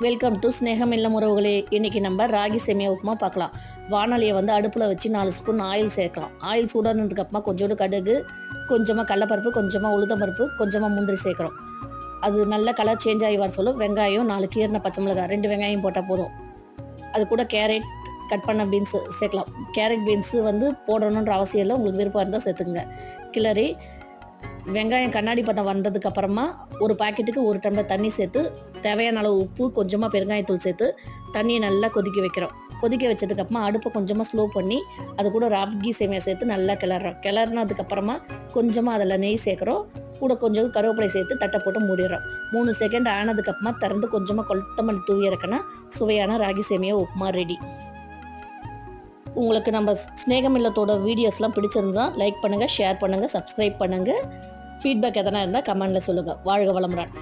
Welcome to ஸ்னேகம் இல்லம் உறவுகளே இன்றைக்கி நம்ம ராகி சேமியா உப்புமா பார்க்கலாம் வானொலியை வந்து அடுப்பில் வச்சு நாலு ஸ்பூன் ஆயில் சேர்க்கலாம் ஆயில் சூடானதுக்கு அப்புறமா கொஞ்சோண்டு கடுகு கொஞ்சமாக கடலப்பருப்பு கொஞ்சமாக உளுத்தம்பருப்பு கொஞ்சமாக முந்திரி சேர்க்குறோம் அது நல்ல கலர் சேஞ்ச் ஆகி வர சொல்ல வெங்காயம் நாலு கீரனை பச்சை மிளகாய் ரெண்டு வெங்காயம் போட்டால் போதும் அது கூட கேரட் கட் பண்ண பீன்ஸு சேர்க்கலாம் கேரட் பீன்ஸு வந்து போடணுன்ற அவசியம் இல்லை உங்களுக்கு விருப்பம் இருந்தால் சேர்த்துக்குங்க கிளறி வெங்காயம் கண்ணாடி பதம் வந்ததுக்கு அப்புறமா ஒரு பாக்கெட்டுக்கு ஒரு டம்ளர் தண்ணி சேர்த்து தேவையான அளவு உப்பு கொஞ்சமாக பெருங்காயத்தூள் சேர்த்து தண்ணியை நல்லா கொதிக்க வைக்கிறோம். கொதிக்க வச்சதுக்கப்புறமா அடுப்பை கொஞ்சமாக ஸ்லோ பண்ணி அது கூட ராப்கி சேமியா சேர்த்து நல்லா கிளறோம். கிளறினதுக்கப்புறமா கொஞ்சமாக அதில் நெய் சேர்க்குறோம். கூட கொஞ்சம் கருவேப்பிலை சேர்த்து தட்டை போட்டு மூடிடுறோம். மூணு செகண்ட் ஆனதுக்கப்புறமா திறந்து கொஞ்சமாக கொத்தமல்லி தூவி இறக்கினா சுவையான ராகி சேமியா உப்புமா ரெடி உங்களுக்கு நம்ம ஸ்நேகமில்லத்தோட வீடியோஸ்லாம் பிடிச்சிருந்தா லைக் பண்ணுங்கள் ஷேர் பண்ணுங்கள் சப்ஸ்கிரைப் பண்ணுங்கள் ஃபீட்பேக் எதனா இருந்தால் கமெண்டில் சொல்லுங்கள் வாழ்க வளமுடன்.